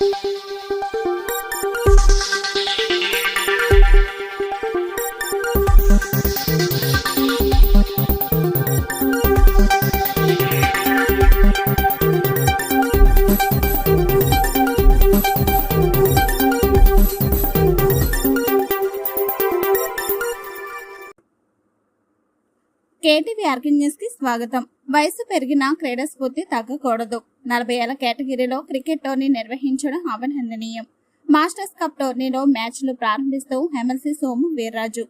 thank you KTV ఆర్కి న్యూస్కి స్వాగతం. వయసు పెరిగిన క్రీడా స్ఫూర్తి తగ్గకూడదు. నలభై ఏళ్ళ కేటగిరీలో క్రికెట్ టోర్నీ నిర్వహించడం అభినందనీయం. మాస్టర్స్ కప్ టోర్నీలో మ్యాచ్లు ప్రారంభిస్తూ MLC Somu Veerraju.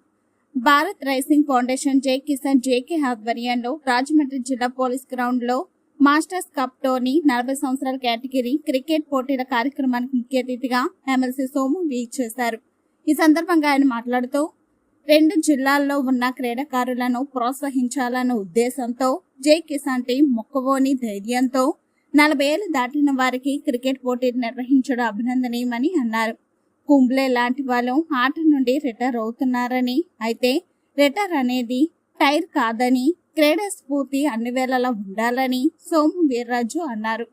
Bharat Rising Foundation Jai Kisan JK ఆధ్వర్యంలో రాజమండ్రి జిల్లా పోలీస్ గ్రౌండ్లో మాస్టర్స్ కప్ టోర్నీ నలభై సంవత్సరాల కేటగిరీ క్రికెట్ పోటీల కార్యక్రమానికి ముఖ్య అతిథిగా ఎమ్మెల్సీ సోము వీక్ చేశారు ఈ సందర్భంగా ఆయన మాట్లాడుతూ రెండు జిల్లాల్లో ఉన్న క్రీడాకారులను ప్రోత్సహించాలన్న ఉద్దేశంతో జై కిసాన్ టీం మొక్కవోని ధైర్యంతో నలభై ఏళ్ళు దాటిన వారికి క్రికెట్ పోటీలు నిర్వహించడం అభినందనీయమని అన్నారు. కుంబ్లే లాంటి వాళ్ళు ఆట నుండి రిటైర్ అవుతున్నారని అయితే రిటైర్ అనేది టైర్ కాదని క్రీడా స్ఫూర్తి అన్ని వేళలా ఉండాలని సోము వీర్రాజు అన్నారు.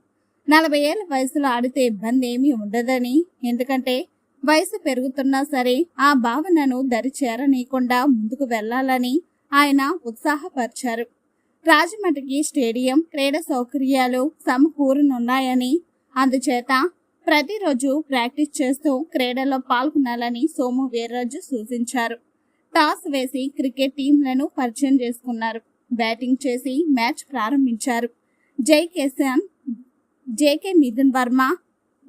నలభై ఏళ్ళ వయసులో ఆడితే ఇబ్బంది ఏమీ ఉండదని ఎందుకంటే వయసు పెరుగుతున్నా సరే ఆ భావనను దరిచేరనీయకుండా ముందుకు వెళ్ళాలని ఆయన ఉత్సాహపరిచారు. రాజమండ్రికి స్టేడియం క్రీడా సౌకర్యాలు సమకూరునున్నాయని అందుచేత ప్రతిరోజు ప్రాక్టీస్ చేస్తూ క్రీడల్లో పాల్గొనాలని సోము వీర్రాజు సూచించారు. టాస్ వేసి క్రికెట్ టీంలను పరిచయం చేసుకున్నారు. బ్యాటింగ్ చేసి మ్యాచ్ ప్రారంభించారు. జై కిసాన్ జేకే మిథున్ వర్మ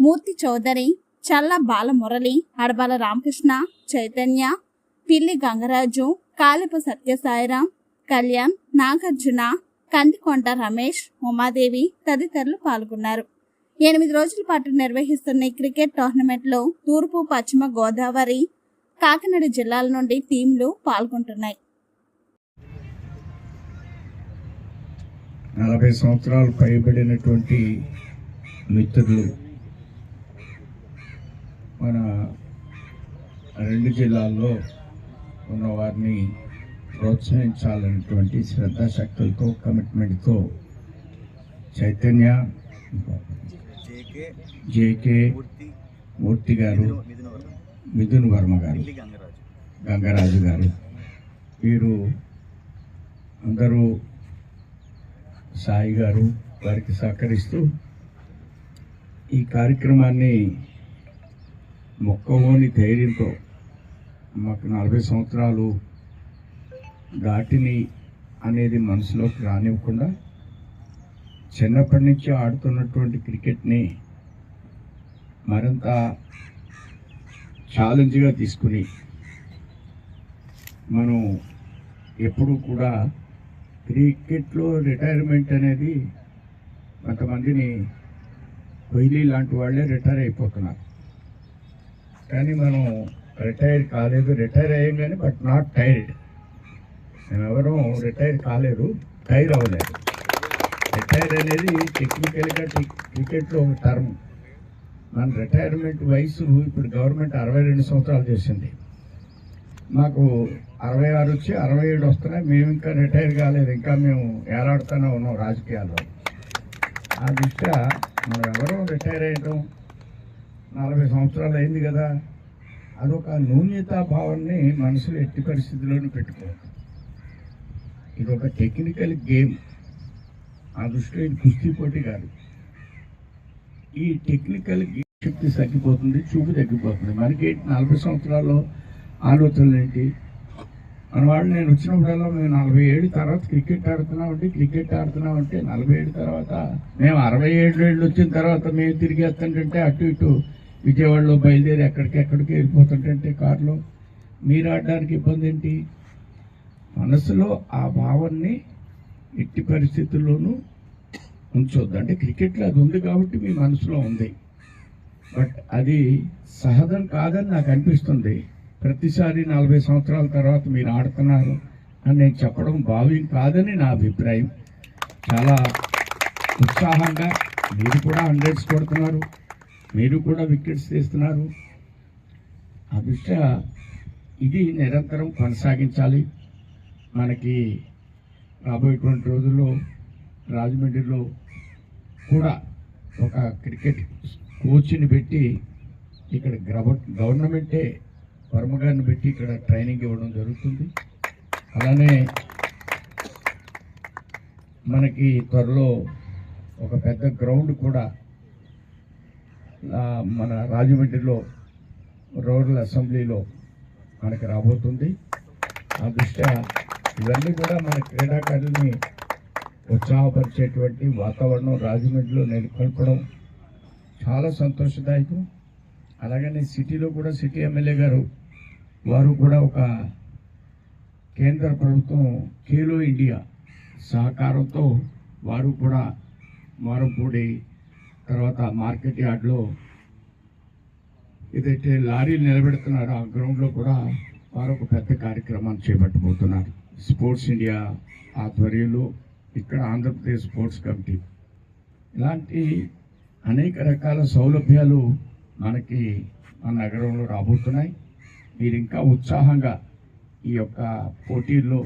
మూర్తి చౌదరి చల్ల బాలమురళి అడబాల రామకృష్ణ చైతన్య పిల్లి గంగరాజు కాలిపు సత్యసాయిరాం కళ్యాణ్ నాగార్జున కందికొంట రమేష్ ఉమాదేవి తదితరులు పాల్గొన్నారు. ఎనిమిది రోజుల పాటు నిర్వహిస్తున్న ఈ క్రికెట్ టోర్నమెంట్లో తూర్పు పశ్చిమ గోదావరి కాకినాడ జిల్లాల నుండి టీంలు పాల్గొంటున్నాయి. నలభై సంవత్సరాలు పైబడినటువంటి మిత్రులు మన రెండు జిల్లాల్లో ఉన్న వారిని ప్రోత్సహించాలనేటువంటి శ్రద్ధాశక్తులతో కమిట్మెంట్తో చైతన్య జేకే జేకే మూర్తి గారు వర్మ మిథున్ వర్మ గారు గంగరాజు గారు వీరు అందరూ సాయి గారు వారికి సహకరిస్తూ ఈ కార్యక్రమాన్ని మొక్కవోని ధైర్యంతో మాకు నలభై సంవత్సరాలు దాటిని అనేది మనసులోకి రానివ్వకుండా చిన్నప్పటి నుంచి ఆడుతున్నటువంటి క్రికెట్ని మరింత ఛాలెంజ్గా తీసుకుని మనం ఎప్పుడూ కూడా క్రికెట్లో రిటైర్మెంట్ అనేది కొంతమందిని కోహ్లీ లాంటి వాళ్ళే రిటైర్ అయిపోతున్నారు. కానీ మనం రిటైర్ కాలేదు. రిటైర్ అయ్యాం కానీ బట్ నాట్ టైర్డ్ మేమెవరూ రిటైర్ కాలేదు. టైర్ అవ్వలేదు. రిటైర్ అనేది టెక్నికల్గా క్రికెట్లో ఒక టర్మ్ మన రిటైర్మెంట్ వయసు ఇప్పుడు గవర్నమెంట్ అరవై రెండు సంవత్సరాలు చేసింది. మాకు అరవై ఆరు వచ్చి అరవై ఏడు వస్తున్నాయి. మేము ఇంకా రిటైర్ కాలేదు. ఇంకా మేము ఏలాడుతూనే ఉన్నాం రాజకీయాల్లో. ఆ దృష్ట్యా మనం ఎవరూ రిటైర్ అయ్యడం నలభై సంవత్సరాలు అయింది కదా అదొక న్యూన్యతా భావాన్ని మనసులో ఎట్టి పరిస్థితుల్లోనూ పెట్టుకోవద్దు. ఇది ఒక టెక్నికల్ గేమ్ ఆ దృష్టిలో ఇది కుస్తీ పోటీ కాదు. ఈ టెక్నికల్ శక్తి తగ్గిపోతుంది చూపు తగ్గిపోతుంది. మనకి నలభై సంవత్సరాల్లో ఆలోచనలు ఏంటి? మన వాళ్ళు నేను వచ్చినప్పుడల్లా మేము నలభై ఏడు తర్వాత క్రికెట్ ఆడుతున్నామంటే క్రికెట్ ఆడుతున్నామంటే నలభై ఏడు తర్వాత మేము అరవై ఏడు ఏళ్ళు వచ్చిన తర్వాత మేము తిరిగి వస్తుంటే అటు ఇటు విజయవాడలో బయలుదేరి ఎక్కడికి ఎక్కడికి వెళ్ళిపోతుంటే కారులో మీరు ఆడడానికి ఇబ్బంది ఏంటి మనసులో ఆ భావాన్ని ఎట్టి పరిస్థితుల్లోనూ ఉంచొద్దు అంటే క్రికెట్లో అది ఉంది కాబట్టి మీ మనసులో ఉంది. బట్ అది సహజం కాదని నాకు అనిపిస్తుంది. ప్రతిసారి నలభై సంవత్సరాల తర్వాత మీరు ఆడుతున్నారు అని నేను చెప్పడం భావ్యం కాదని నా అభిప్రాయం. చాలా ఉత్సాహంగా మీరు కూడా హండ్రెడ్స్ కొడుతున్నారు. మీరు కూడా వికెట్స్ తీస్తున్నారు. ఆ దృష్ట్యా ఇది నిరంతరం కొనసాగించాలి. మనకి రాబోయేటువంటి రోజుల్లో రాజమండ్రిలో కూడా ఒక క్రికెట్ కోచ్ని పెట్టి ఇక్కడ గ్రవ గవర్నమెంటే వర్మ గారిని పెట్టి ఇక్కడ ట్రైనింగ్ ఇవ్వడం జరుగుతుంది. అలానే మనకి త్వరలో ఒక పెద్ద గ్రౌండ్ కూడా మన రాజమండ్రిలో రూరల్ అసెంబ్లీలో మనకి రాబోతుంది. ఆ దృష్ట్యా ఇవన్నీ కూడా మన క్రీడాకారుల్ని ఉత్సాహపరిచేటువంటి వాతావరణం రాజమండ్రిలో నెలకొల్పడం చాలా సంతోషదాయకం. అలాగనే సిటీలో కూడా సిటీ ఎమ్మెల్యే గారు వారు కూడా ఒక కేంద్ర ప్రభుత్వం ఖేలో ఇండియా సహకారంతో వారు కూడా మారంపూడి తర్వాత మార్కెట్ యార్డ్లో ఏదైతే లారీలు నిలబెడుతున్నారో ఆ గ్రౌండ్లో కూడా వారు ఒక పెద్ద కార్యక్రమాన్ని చేపట్టబోతున్నారు. స్పోర్ట్స్ ఇండియా ఆధ్వర్యంలో ఇక్కడ ఆంధ్రప్రదేశ్ స్పోర్ట్స్ కమిటీ. ఇలాంటి అనేక రకాల సౌలభ్యాలు మనకి మన నగరంలో రాబోతున్నాయి. మీరు ఇంకా ఉత్సాహంగా ఈ యొక్క పోటీల్లో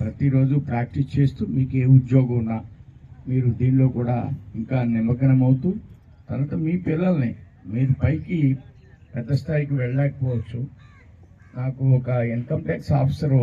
ప్రతిరోజు ప్రాక్టీస్ చేస్తూ మీకు ఏ ఉద్యోగం ఉన్నా మీరు దీనిలో కూడా ఇంకా నిమగ్నం అవుతూ తర్వాత మీ పిల్లల్ని మీరు పైకి పెద్ద స్థాయికి వెళ్ళలేకపోవచ్చు. నాకు ఒక ఇన్కమ్ ట్యాక్స్ ఆఫీసరు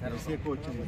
సరే వచ్చింది